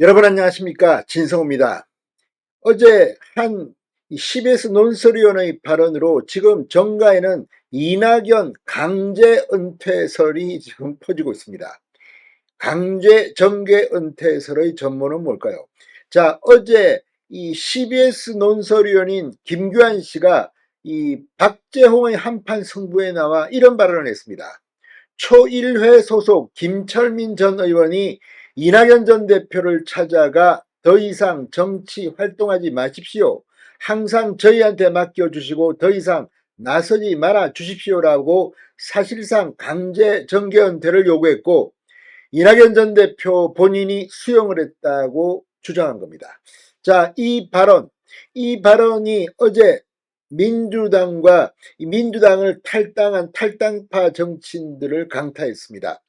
여러분 안녕하십니까 진성호입니다. 어제 한 CBS 논설위원의 발언으로 지금 정가에는 이낙연 강제 은퇴설이 지금 퍼지고 있습니다. 강제 정계 은퇴설의 전모는 뭘까요? 자 어제 이 CBS 논설위원인 김규환 씨가 이 박재홍의 한판 승부에 나와 이런 발언을 했습니다. 초1회 소속 김철민 전 의원이 이낙연 전 대표를 찾아가 더 이상 정치 활동하지 마십시오. 항상 저희한테 맡겨주시고 더 이상 나서지 말아 주십시오라고 사실상 강제 정계 은퇴를 요구했고 이낙연 전 대표 본인이 수용을 했다고 주장한 겁니다. 자, 이 발언, 이 발언이 어제 민주당과 민주당을 탈당한 탈당파 정치인들을 강타했습니다.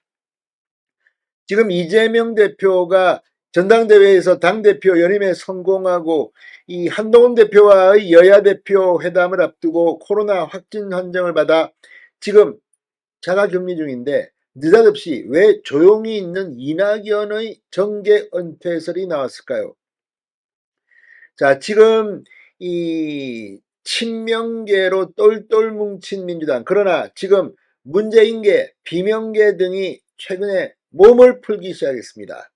지금 이재명 대표가 전당대회에서 당대표 연임에 성공하고 이 한동훈 대표와의 여야 대표 회담을 앞두고 코로나 확진 판정을 받아 지금 자가 격리 중인데 느닷없이 왜 조용히 있는 이낙연의 정계 은퇴설이 나왔을까요? 자, 지금 이 친명계로 똘똘 뭉친 민주당 그러나 지금 문재인계, 비명계 등이 최근에 몸을 풀기 시작했습니다.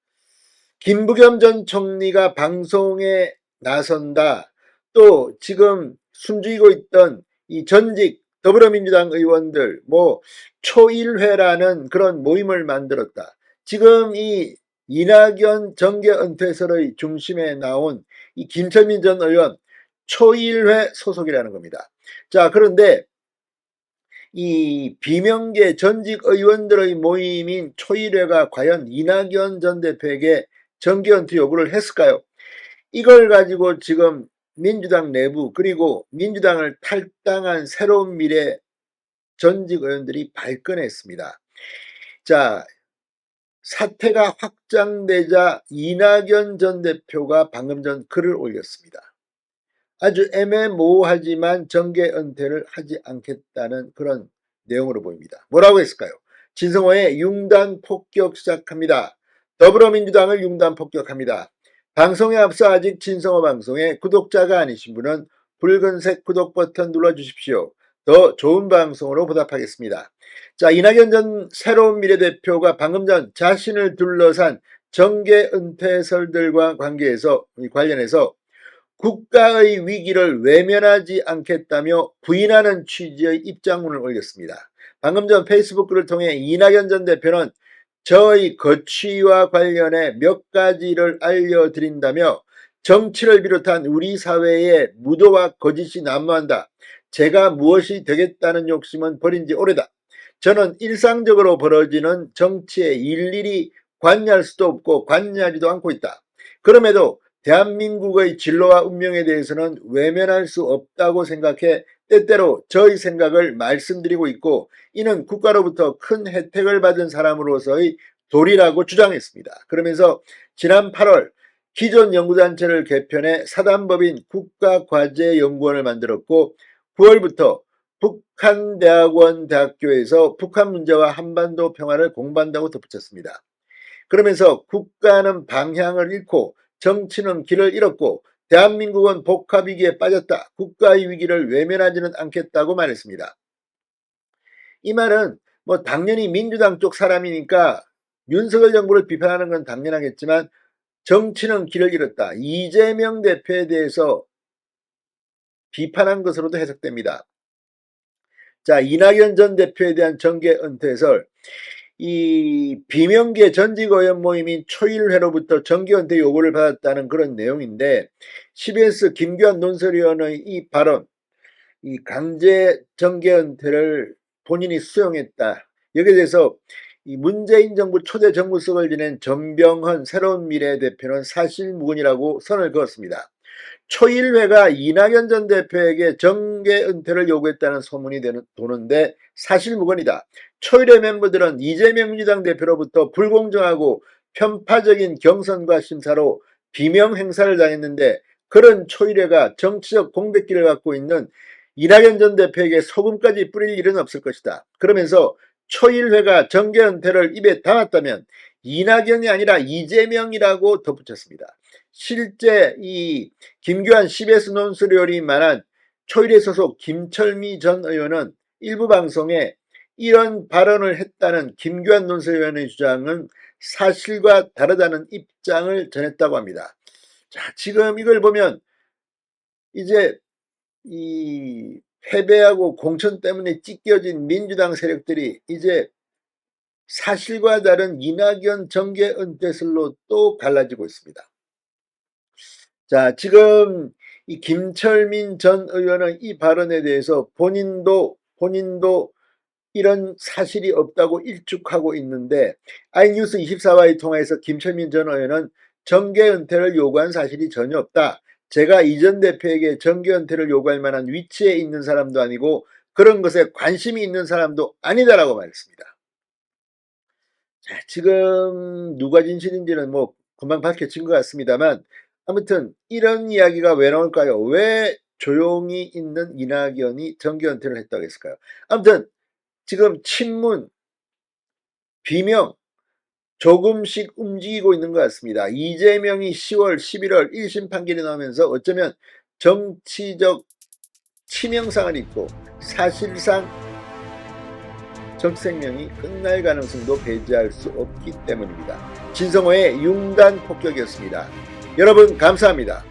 김부겸 전 총리가 방송에 나선다. 또 지금 숨죽이고 있던 이 전직 더불어민주당 의원들 뭐 초일회라는 그런 모임을 만들었다. 지금 이 이낙연 정계 은퇴설의 중심에 나온 이 김철민 전 의원 초일회 소속이라는 겁니다. 자 그런데 이 비명계 전직 의원들의 모임인 초일회가 과연 이낙연 전 대표에게 정기 은퇴 요구를 했을까요? 이걸 가지고 지금 민주당 내부 그리고 민주당을 탈당한 새로운 미래 전직 의원들이 발끈했습니다. 자, 사태가 확장되자 이낙연 전 대표가 방금 전 글을 올렸습니다. 아주 애매모호하지만 정계 은퇴를 하지 않겠다는 그런 내용으로 보입니다. 뭐라고 했을까요? 진성호의 융단 폭격 시작합니다. 더불어민주당을 융단 폭격합니다. 방송에 앞서 아직 진성호 방송에 구독자가 아니신 분은 붉은색 구독 버튼 눌러주십시오. 더 좋은 방송으로 보답하겠습니다. 자, 이낙연 전 새로운 미래대표가 방금 전 자신을 둘러싼 정계 은퇴설들과 관계해서 관련해서 국가의 위기를 외면하지 않겠다며 부인하는 취지의 입장문을 올렸습니다. 방금 전 페이스북 글을 통해 이낙연 전 대표는 저의 거취와 관련해 몇 가지를 알려드린다며 정치를 비롯한 우리 사회에 무도와 거짓이 난무한다. 제가 무엇이 되겠다는 욕심은 버린 지 오래다. 저는 일상적으로 벌어지는 정치에 일일이 관여할 수도 없고 관여하지도 않고 있다. 그럼에도 대한민국의 진로와 운명에 대해서는 외면할 수 없다고 생각해 때때로 저의 생각을 말씀드리고 있고 이는 국가로부터 큰 혜택을 받은 사람으로서의 도리라고 주장했습니다. 그러면서 지난 8월 기존 연구단체를 개편해 사단법인 국가과제연구원을 만들었고 9월부터 북한대학원 대학교에서 북한 문제와 한반도 평화를 공부한다고 덧붙였습니다. 그러면서 국가는 방향을 잃고 정치는 길을 잃었고 대한민국은 복합위기에 빠졌다. 국가의 위기를 외면하지는 않겠다고 말했습니다. 이 말은 뭐 당연히 민주당 쪽 사람이니까 윤석열 정부를 비판하는 건 당연하겠지만 정치는 길을 잃었다. 이재명 대표에 대해서 비판한 것으로도 해석됩니다. 자, 이낙연 전 대표에 대한 정계 은퇴설. 이 비명계 전직 의원 모임인 초일회로부터 정계 은퇴 요구를 받았다는 그런 내용인데 CBS 김규환 논설위원의 이 발언, 이 강제 정계 은퇴를 본인이 수용했다. 여기에 대해서 이 문재인 정부 초대 정부석을 지낸 전병헌 새로운 미래 대표는 사실무근이라고 선을 그었습니다. 초일회가 이낙연 전 대표에게 정계 은퇴를 요구했다는 소문이 도는데 사실무근이다. 초일회 멤버들은 이재명 민주당 대표로부터 불공정하고 편파적인 경선과 심사로 비명 행사를 당했는데 그런 초일회가 정치적 공백기를 갖고 있는 이낙연 전 대표에게 소금까지 뿌릴 일은 없을 것이다. 그러면서 초일회가 정계 은퇴를 입에 담았다면 이낙연이 아니라 이재명이라고 덧붙였습니다. 실제 이 김규환 CBS 논술위원이 말한 초일의 소속 김철미 전 의원은 일부 방송에 이런 발언을 했다는 김규환 논술위원의 주장은 사실과 다르다는 입장을 전했다고 합니다. 자, 지금 이걸 보면 이제 이 패배하고 공천 때문에 찢겨진 민주당 세력들이 이제 사실과 다른 이낙연 정계 은퇴설로 또 갈라지고 있습니다. 자, 지금 이 김철민 전 의원은 이 발언에 대해서 본인도 본인도 이런 사실이 없다고 일축하고 있는데 아이뉴스 24와의 통화에서 김철민 전 의원은 정계 은퇴를 요구한 사실이 전혀 없다. 제가 이전 대표에게 정계 은퇴를 요구할 만한 위치에 있는 사람도 아니고 그런 것에 관심이 있는 사람도 아니다라고 말했습니다. 자, 지금 누가 진실인지는 뭐 금방 밝혀진 것 같습니다만 아무튼 이런 이야기가 왜 나올까요? 왜 조용히 있는 이낙연이 정계 은퇴를 했다고 했을까요? 아무튼 지금 친문, 비명 조금씩 움직이고 있는 것 같습니다. 이재명이 10월, 11월 1심 판결이 나오면서 어쩌면 정치적 치명상을 입고 사실상 정생명이 끝날 가능성도 배제할 수 없기 때문입니다. 진성호의 융단 폭격이었습니다. 여러분 감사합니다.